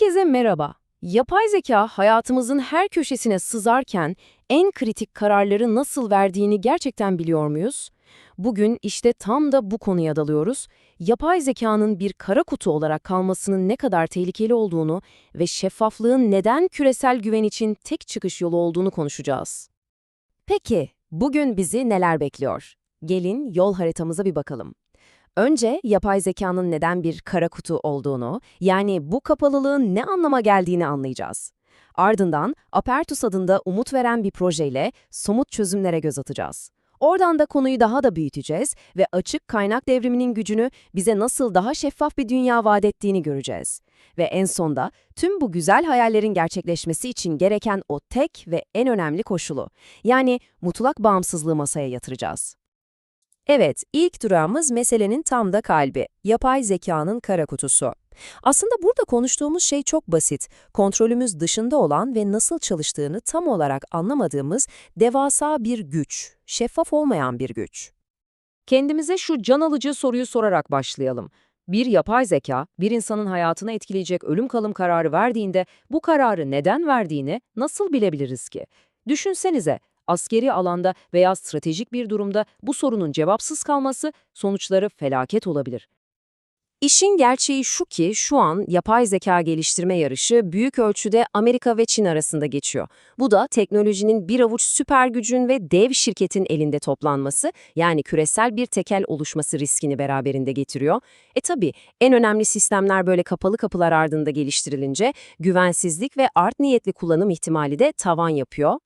Herkese merhaba. Yapay zeka hayatımızın her köşesine sızarken en kritik kararları nasıl verdiğini gerçekten biliyor muyuz? Bugün işte tam da bu konuya dalıyoruz. Yapay zekanın bir kara kutu olarak kalmasının ne kadar tehlikeli olduğunu ve şeffaflığın neden küresel güven için tek çıkış yolu olduğunu konuşacağız. Peki, bugün bizi neler bekliyor? Gelin yol haritamıza bir bakalım. Önce yapay zekanın neden bir kara kutu olduğunu, yani bu kapalılığın ne anlama geldiğini anlayacağız. Ardından Apertus adında umut veren bir projeyle somut çözümlere göz atacağız. Oradan da konuyu daha da büyüteceğiz ve açık kaynak devriminin gücünü bize nasıl daha şeffaf bir dünya vaat ettiğini göreceğiz. Ve en sonda tüm bu güzel hayallerin gerçekleşmesi için gereken o tek ve en önemli koşulu, yani mutlak bağımsızlığı masaya yatıracağız. Evet, ilk durağımız meselenin tam da kalbi, yapay zekanın kara kutusu. Aslında burada konuştuğumuz şey çok basit, kontrolümüz dışında olan ve nasıl çalıştığını tam olarak anlamadığımız devasa bir güç, şeffaf olmayan bir güç. Kendimize şu can alıcı soruyu sorarak başlayalım. Bir yapay zeka, bir insanın hayatını etkileyecek ölüm kalım kararı verdiğinde bu kararı neden verdiğini nasıl bilebiliriz ki? Düşünsenize, askeri alanda veya stratejik bir durumda bu sorunun cevapsız kalması sonuçları felaket olabilir. İşin gerçeği şu ki şu an yapay zeka geliştirme yarışı büyük ölçüde Amerika ve Çin arasında geçiyor. Bu da teknolojinin bir avuç süper gücün ve dev şirketin elinde toplanması yani küresel bir tekel oluşması riskini beraberinde getiriyor. E tabi en önemli sistemler böyle kapalı kapılar ardında geliştirilince güvensizlik ve art niyetli kullanım ihtimali de tavan yapıyor.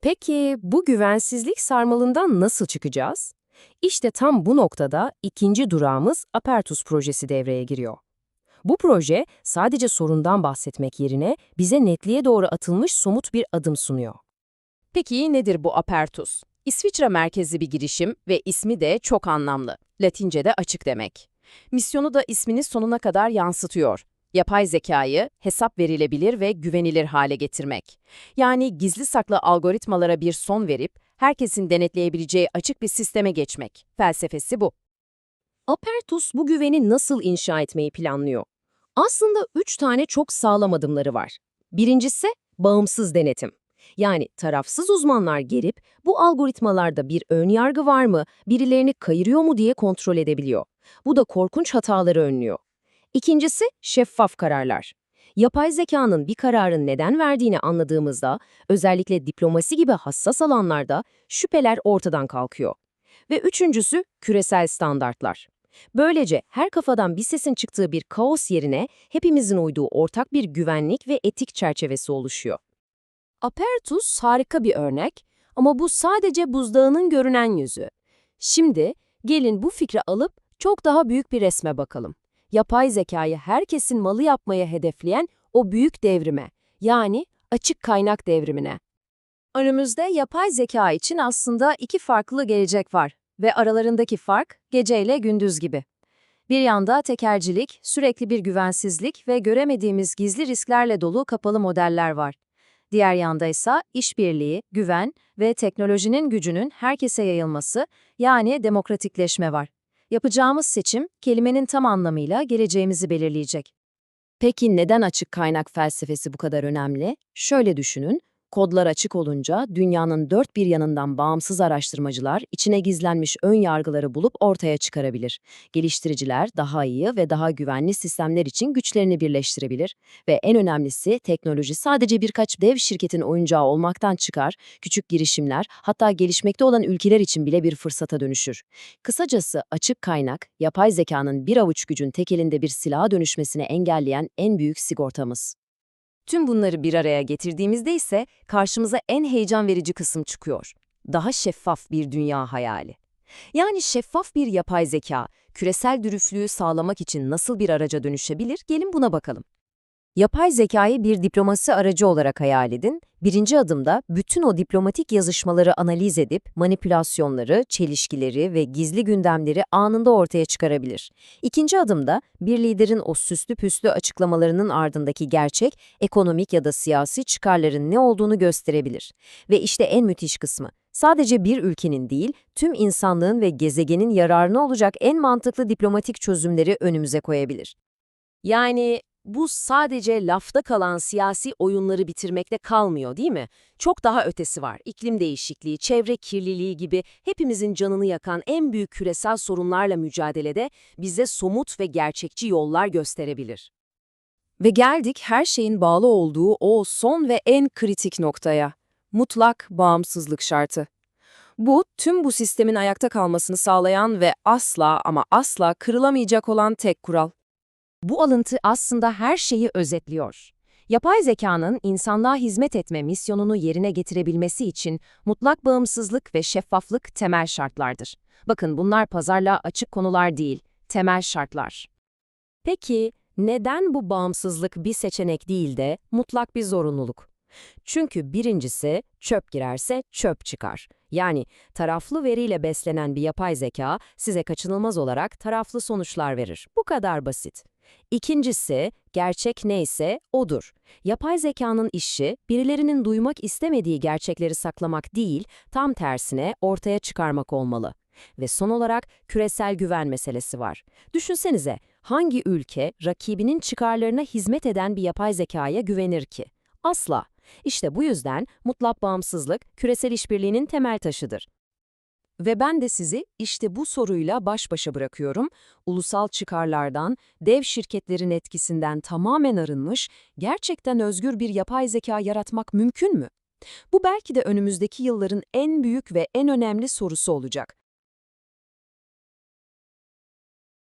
Peki bu güvensizlik sarmalından nasıl çıkacağız? İşte tam bu noktada ikinci durağımız Apertus projesi devreye giriyor. Bu proje sadece sorundan bahsetmek yerine bize netliğe doğru atılmış somut bir adım sunuyor. Peki nedir bu Apertus? İsviçre merkezli bir girişim ve ismi de çok anlamlı. Latince'de açık demek. Misyonu da ismini sonuna kadar yansıtıyor. Yapay zekayı hesap verilebilir ve güvenilir hale getirmek. Yani gizli saklı algoritmalara bir son verip herkesin denetleyebileceği açık bir sisteme geçmek. Felsefesi bu. Apertus bu güveni nasıl inşa etmeyi planlıyor? Aslında üç tane çok sağlam adımları var. Birincisi bağımsız denetim. Yani tarafsız uzmanlar gelip bu algoritmalarda bir ön yargı var mı, birilerini kayırıyor mu diye kontrol edebiliyor. Bu da korkunç hataları önlüyor. İkincisi şeffaf kararlar. Yapay zekanın bir kararın neden verdiğini anladığımızda, özellikle diplomasi gibi hassas alanlarda şüpheler ortadan kalkıyor. Ve üçüncüsü küresel standartlar. Böylece her kafadan bir sesin çıktığı bir kaos yerine hepimizin uyduğu ortak bir güvenlik ve etik çerçevesi oluşuyor. Apertus harika bir örnek ama bu sadece buzdağının görünen yüzü. Şimdi gelin bu fikri alıp çok daha büyük bir resme bakalım yapay zekayı herkesin malı yapmaya hedefleyen o büyük devrime, yani açık kaynak devrimine. Önümüzde yapay zeka için aslında iki farklı gelecek var ve aralarındaki fark geceyle gündüz gibi. Bir yanda tekercilik, sürekli bir güvensizlik ve göremediğimiz gizli risklerle dolu kapalı modeller var. Diğer yanda ise işbirliği, güven ve teknolojinin gücünün herkese yayılması, yani demokratikleşme var. Yapacağımız seçim, kelimenin tam anlamıyla geleceğimizi belirleyecek. Peki neden açık kaynak felsefesi bu kadar önemli? Şöyle düşünün, Kodlar açık olunca dünyanın dört bir yanından bağımsız araştırmacılar içine gizlenmiş ön yargıları bulup ortaya çıkarabilir. Geliştiriciler daha iyi ve daha güvenli sistemler için güçlerini birleştirebilir ve en önemlisi teknoloji sadece birkaç dev şirketin oyuncağı olmaktan çıkar, küçük girişimler hatta gelişmekte olan ülkeler için bile bir fırsata dönüşür. Kısacası açık kaynak, yapay zekanın bir avuç gücün tek elinde bir silaha dönüşmesini engelleyen en büyük sigortamız. Tüm bunları bir araya getirdiğimizde ise karşımıza en heyecan verici kısım çıkıyor. Daha şeffaf bir dünya hayali. Yani şeffaf bir yapay zeka, küresel dürüflüğü sağlamak için nasıl bir araca dönüşebilir? Gelin buna bakalım. Yapay zekayı bir diplomasi aracı olarak hayal edin. Birinci adımda bütün o diplomatik yazışmaları analiz edip manipülasyonları, çelişkileri ve gizli gündemleri anında ortaya çıkarabilir. İkinci adımda bir liderin o süslü püslü açıklamalarının ardındaki gerçek, ekonomik ya da siyasi çıkarların ne olduğunu gösterebilir. Ve işte en müthiş kısmı. Sadece bir ülkenin değil, tüm insanlığın ve gezegenin yararına olacak en mantıklı diplomatik çözümleri önümüze koyabilir. Yani bu sadece lafta kalan siyasi oyunları bitirmekte kalmıyor değil mi? Çok daha ötesi var. İklim değişikliği, çevre kirliliği gibi hepimizin canını yakan en büyük küresel sorunlarla mücadelede bize somut ve gerçekçi yollar gösterebilir. Ve geldik her şeyin bağlı olduğu o son ve en kritik noktaya. Mutlak bağımsızlık şartı. Bu, tüm bu sistemin ayakta kalmasını sağlayan ve asla ama asla kırılamayacak olan tek kural. Bu alıntı aslında her şeyi özetliyor. Yapay zekanın insanlığa hizmet etme misyonunu yerine getirebilmesi için mutlak bağımsızlık ve şeffaflık temel şartlardır. Bakın bunlar pazarlığa açık konular değil, temel şartlar. Peki neden bu bağımsızlık bir seçenek değil de mutlak bir zorunluluk? Çünkü birincisi çöp girerse çöp çıkar. Yani taraflı veriyle beslenen bir yapay zeka size kaçınılmaz olarak taraflı sonuçlar verir. Bu kadar basit. İkincisi, gerçek neyse odur. Yapay zekanın işi, birilerinin duymak istemediği gerçekleri saklamak değil, tam tersine ortaya çıkarmak olmalı. Ve son olarak küresel güven meselesi var. Düşünsenize, hangi ülke rakibinin çıkarlarına hizmet eden bir yapay zekaya güvenir ki? Asla. İşte bu yüzden mutlak bağımsızlık küresel işbirliğinin temel taşıdır. Ve ben de sizi işte bu soruyla baş başa bırakıyorum. Ulusal çıkarlardan, dev şirketlerin etkisinden tamamen arınmış, gerçekten özgür bir yapay zeka yaratmak mümkün mü? Bu belki de önümüzdeki yılların en büyük ve en önemli sorusu olacak.